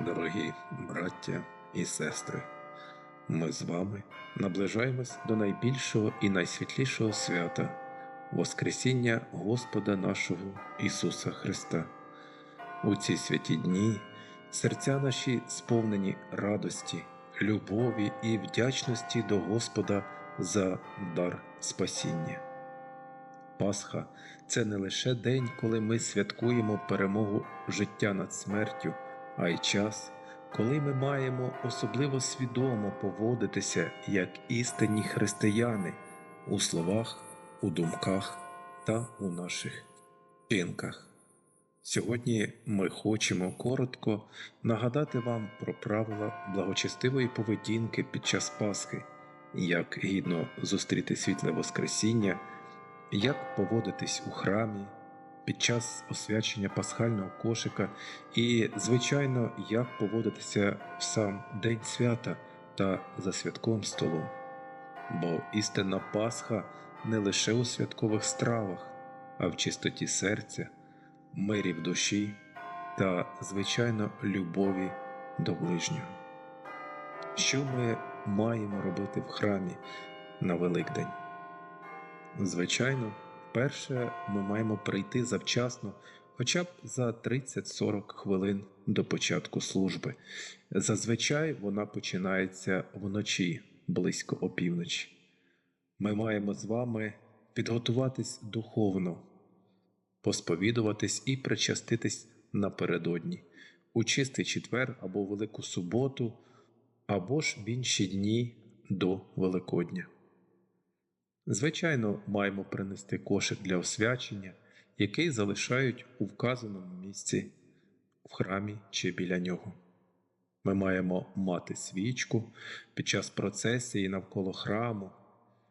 Дорогі браття і сестри, ми з вами наближаємось до найбільшого і найсвітлішого свята Воскресіння Господа нашого Ісуса Христа. У ці святі дні серця наші сповнені радості, любові і вдячності до Господа за дар спасіння. Пасха це не лише день, коли ми святкуємо перемогу життя над смертю, а й час, коли ми маємо особливо свідомо поводитися як істинні християни у словах, у думках та у наших вчинках. Сьогодні ми хочемо коротко нагадати вам про правила благочестивої поведінки під час Пасхи, як гідно зустріти світле Воскресіння як поводитись у храмі під час освячення пасхального кошика і, звичайно, як поводитися в сам день свята та за святковим столом. Бо істинна Пасха не лише у святкових стравах, а в чистоті серця, мирі в душі та, звичайно, любові до ближнього. Що ми маємо робити в храмі на Великдень? Звичайно, вперше ми маємо прийти завчасно, хоча б за 30-40 хвилин до початку служби. Зазвичай вона починається вночі, близько опівночі. Ми маємо з вами підготуватись духовно, посповідуватись і причаститись напередодні, у чистий четвер або Велику суботу, або ж в інші дні до Великодня. Звичайно, маємо принести кошик для освячення, який залишають у вказаному місці в храмі чи біля нього. Ми маємо мати свічку під час процесії навколо храму,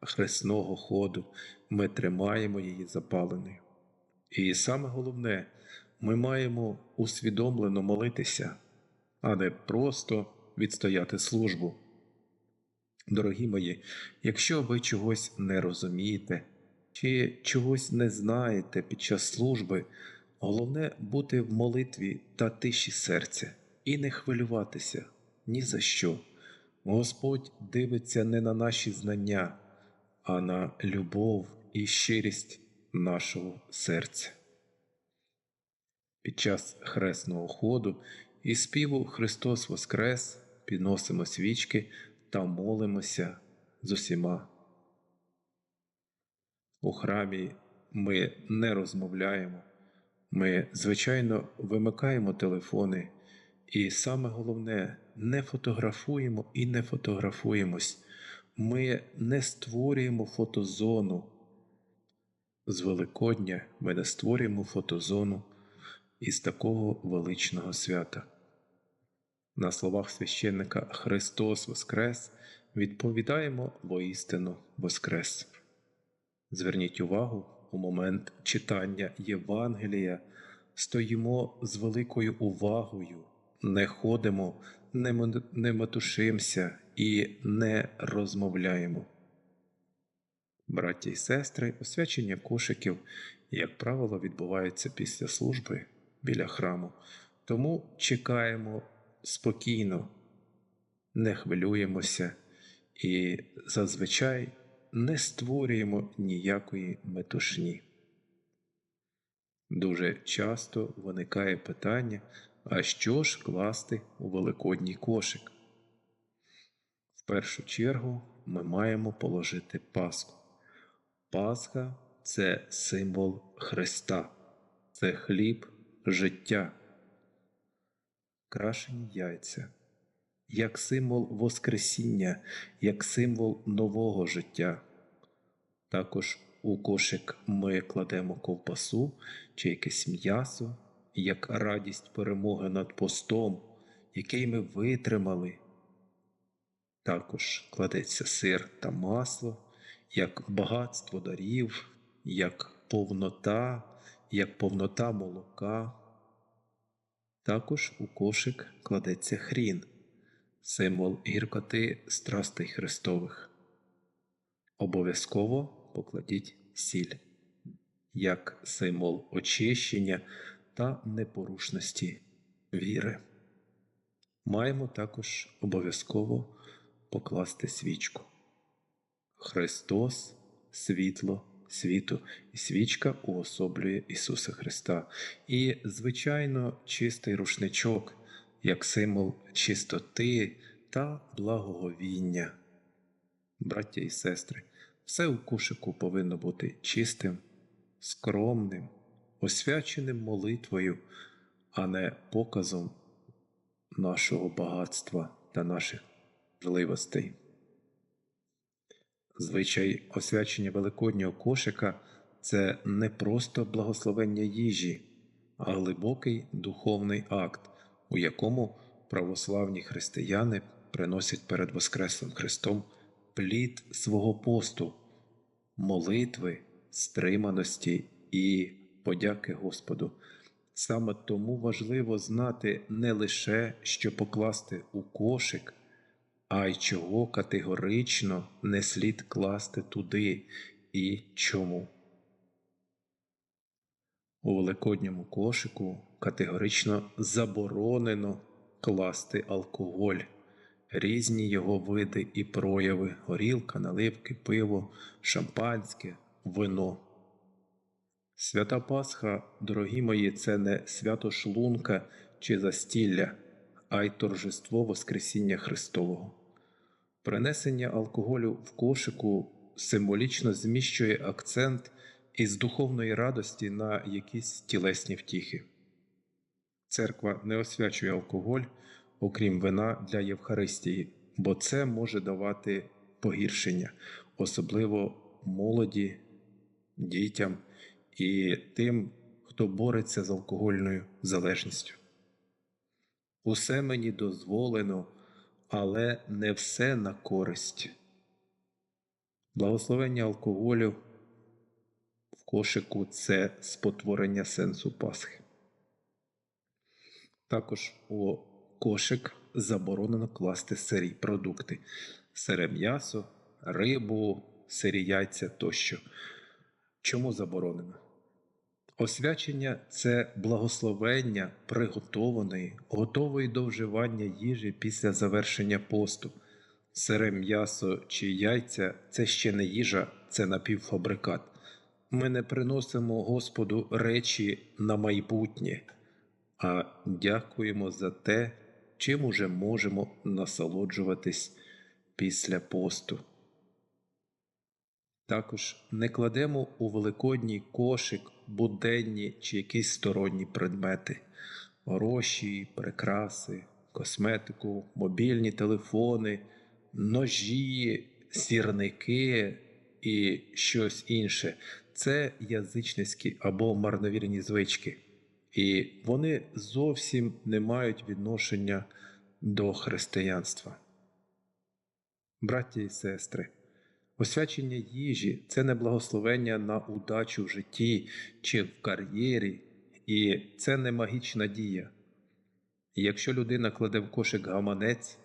хресного ходу, ми тримаємо її запаленою. І саме головне, ми маємо усвідомлено молитися, а не просто відстояти службу. Дорогі мої, якщо ви чогось не розумієте чи чогось не знаєте під час служби, головне бути в молитві та тиші серця і не хвилюватися ні за що. Господь дивиться не на наші знання, а на любов і щирість нашого серця. Під час хресного ходу і співу Христос Воскрес підносимо свічки та молимося з усіма. У храмі ми не розмовляємо, ми, звичайно, вимикаємо телефони, і саме головне, не фотографуємо і не фотографуємось. Ми не створюємо фотозону. З Великодня ми не створюємо фотозону із такого величного свята. На словах священника Христос Воскрес відповідаємо воістину Воскрес. Зверніть увагу, у момент читання Євангелія стоїмо з великою увагою, не ходимо, не метушимося і не розмовляємо. Браття і сестри, освячення кошиків, як правило, відбувається після служби біля храму, тому чекаємо спокійно, не хвилюємося і зазвичай не створюємо ніякої метушні. Дуже часто виникає питання, а що ж класти у великодній кошик? В першу чергу ми маємо положити Пасху. Пасха це символ Христа, це хліб життя крашені яйця, як символ Воскресіння, як символ нового життя. Також у кошик ми кладемо ковпасу чи якесь м'ясо, як радість перемоги над постом, який ми витримали. Також кладеться сир та масло, як багатство дарів, як повнота, як повнота молока. Також у кошик кладеться хрін, символ гіркоти страстей Христових. Обов'язково покладіть сіль, як символ очищення та непорушності віри. маємо також обов'язково покласти свічку. Христос світло світу, і свічка уособлює Ісуса Христа. І, звичайно, чистий рушничок як символ чистоти та благоговіння. Браття і сестри, все у кошику повинно бути чистим, скромним, освяченим молитвою, а не показом нашого багатства та наших можливостей. Звичай освячення великоднього кошика це не просто благословення їжі, а глибокий духовний акт, у якому православні християни приносять перед Воскреслим Христом плід свого посту, молитви, стриманості і подяки Господу. Саме тому важливо знати не лише, що покласти у кошик, а й чого категорично не слід класти туди і чому. У великодньому кошику категорично заборонено класти алкоголь, різні його види і прояви горілка, наливки, пиво, шампанське, вино. Свята Пасха, дорогі мої, це не свято шлунка чи застілля, а й торжество Воскресіння Христового. Принесення алкоголю в кошику символічно зміщує акцент із духовної радості на якісь тілесні втіхи. Церква не освячує алкоголь, окрім вина для Євхаристії, бо це може давати погіршення, особливо молоді, дітям і тим, хто бореться з алкогольною залежністю. Усе мені дозволено, але не все на користь. Благословення алкоголю в кошику це спотворення сенсу Пасхи. Також у кошик заборонено класти сирі продукти, сире м'ясо, рибу, сирі яйця тощо. Чому заборонено? Освячення це благословення приготованої, готової до вживання їжі після завершення посту. Сире м'ясо чи яйця це ще не їжа, це напівфабрикат. Ми не приносимо Господу речі на майбутнє, а дякуємо за те, чим уже можемо насолоджуватись після посту. Також не кладемо у великодній кошик буденні чи якісь сторонні предмети, гроші, прикраси, косметику, мобільні телефони, ножі, сірники і щось інше. Це язичницькі або марновірні звички, і вони зовсім не мають відношення до християнства. Браті і сестри. Освячення їжі це не благословення на удачу в житті чи в кар'єрі, і це не магічна дія. І якщо людина кладе в кошик гаманець,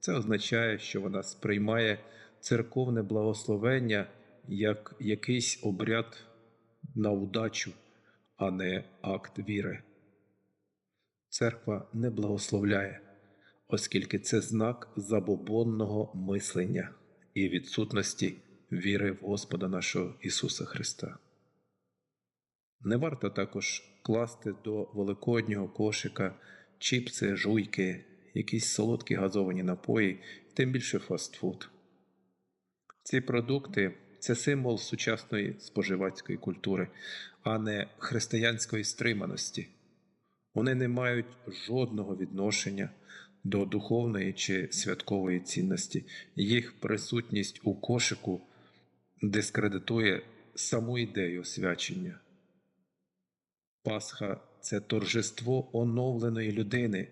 це означає, що вона сприймає церковне благословення як якийсь обряд на удачу, а не акт віри. Церква не благословляє, оскільки це знак забобонного мислення і відсутності віри в Господа нашого Ісуса Христа. Не варто також класти до великоднього кошика чіпси, жуйки, якісь солодкі газовані напої, тим більше фастфуд. Ці продукти це символ сучасної споживацької культури, а не християнської стриманості. Вони не мають жодного відношення до духовної чи святкової цінності. Їх присутність у кошику дискредитує саму ідею свячення. Пасха це торжество оновленої людини,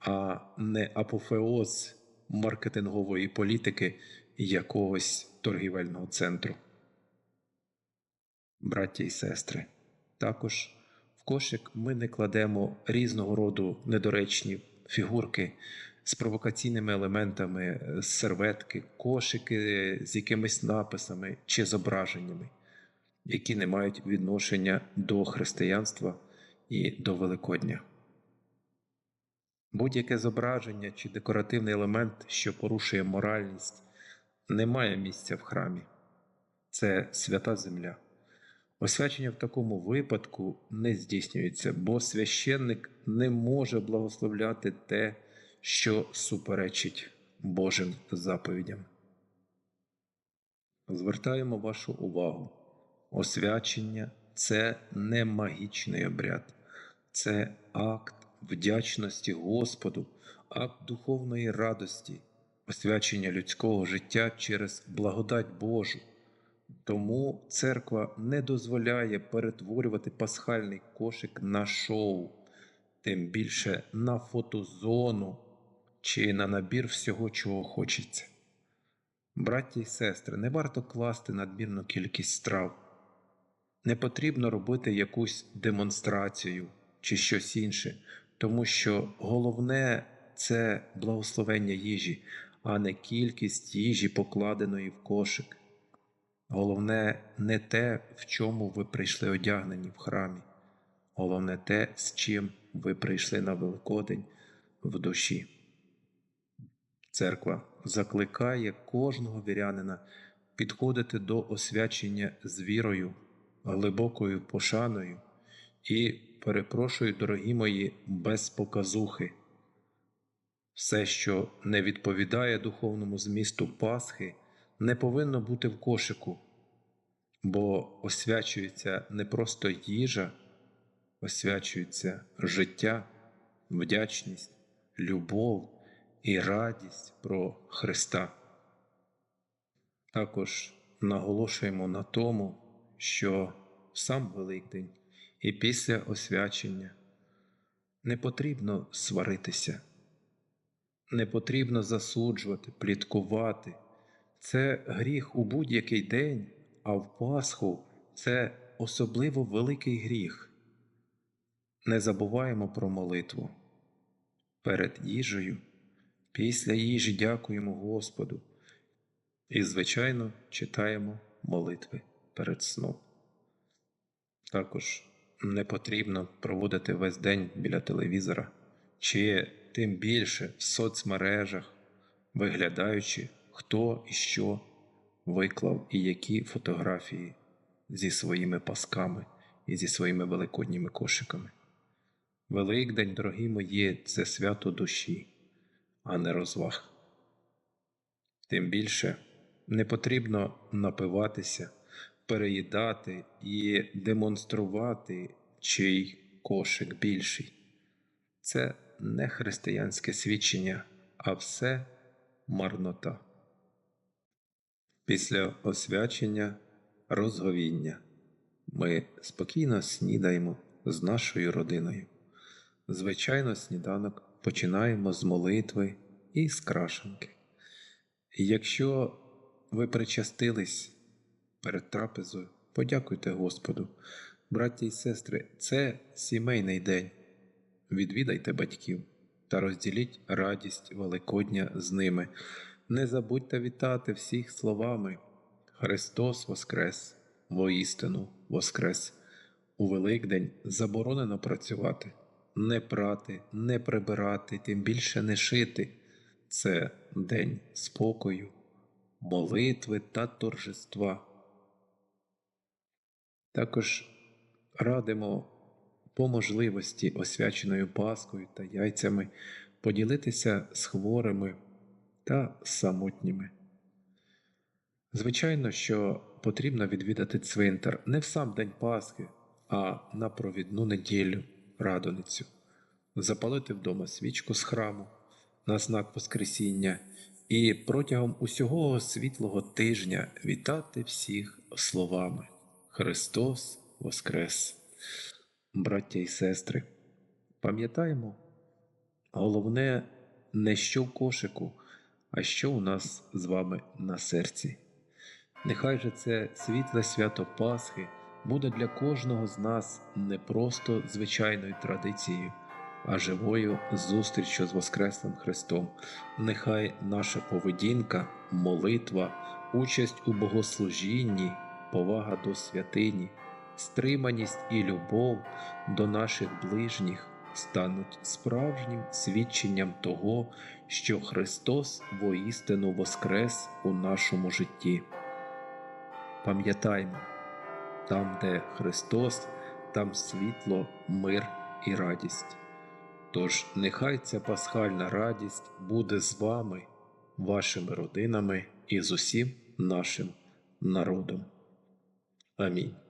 а не апофеоз маркетингової політики якогось торгівельного центру. Браття і сестри, також в кошик ми не кладемо різного роду недоречні фігурки з провокаційними елементами, серветки, кошики з якимись написами чи зображеннями, які не мають відношення до християнства і до Великодня. Будь-яке зображення чи декоративний елемент, що порушує моральність, не має місця в храмі. Це свята земля. Освячення в такому випадку не здійснюється, бо священник не може благословляти те, що суперечить Божим заповідям. Звертаємо вашу увагу. Освячення це не магічний обряд, це акт вдячності Господу, акт духовної радості, освячення людського життя через благодать Божу. Тому церква не дозволяє перетворювати пасхальний кошик на шоу, тим більше на фотозону чи на набір всього, чого хочеться. Браті й сестри, не варто класти надмірну кількість страв. Не потрібно робити якусь демонстрацію чи щось інше, тому що головне це благословення їжі, а не кількість їжі, покладеної в кошик. Головне не те, в чому ви прийшли одягнені в храмі, головне те, з чим ви прийшли на Великодень в душі. Церква закликає кожного вірянина підходити до освячення з вірою, глибокою пошаною і перепрошую, дорогі мої, без показухи. Все, що не відповідає духовному змісту Пасхи, не повинно бути в кошику, бо освячується не просто їжа, освячується життя, вдячність, любов і радість про Христа. Також наголошуємо на тому, що сам Великдень і після освячення не потрібно сваритися, не потрібно засуджувати, пліткувати. Це гріх у будь-який день, а в Пасху це особливо великий гріх. Не забуваємо про молитву. Перед їжею, після їжі дякуємо Господу і, звичайно, читаємо молитви перед сном. Також не потрібно проводити весь день біля телевізора, чи тим більше в соцмережах, виглядаючи, хто і що виклав і які фотографії зі своїми пасками і зі своїми великодніми кошиками. Великдень, дорогі мої, це свято душі, а не розваг. Тим більше не потрібно напиватися переїдати і демонструвати чий кошик більший. Це не християнське свідчення, а все марнота. Після освячення розговіння ми спокійно снідаємо з нашою родиною. Звичайно, сніданок починаємо з молитви і з крашенки. Якщо ви причастились перед трапезою, подякуйте Господу. Браття і сестри, це сімейний день. Відвідайте батьків та розділіть радість Великодня з ними. Не забудьте вітати всіх словами. Христос Воскрес, воістину Воскрес. У Великдень заборонено працювати, не прати, не прибирати, тим більше не шити. Це день спокою, молитви та торжества. Також радимо по можливості освяченою Паскою та яйцями поділитися з хворими та самотніми. Звичайно, що потрібно відвідати цвинтар не в сам день Пасхи, а на провідну неділю радоницю, запалити вдома свічку з храму на знак Воскресіння і протягом усього світлого тижня вітати всіх словами. Христос Воскрес! Браття і сестри, пам'ятаємо, головне не що в кошику, а що у нас з вами на серці. Нехай же це світле свято Пасхи буде для кожного з нас не просто звичайною традицією, а живою зустрічю з Воскреслим Христом. Нехай наша поведінка, молитва, участь у богослужінні повага до святині, стриманість і любов до наших ближніх стануть справжнім свідченням того, що Христос воістину воскрес у нашому житті. Пам'ятаймо, там, де Христос, там світло, мир і радість. Тож нехай ця пасхальна радість буде з вами, вашими родинами і з усім нашим народом. Амінь.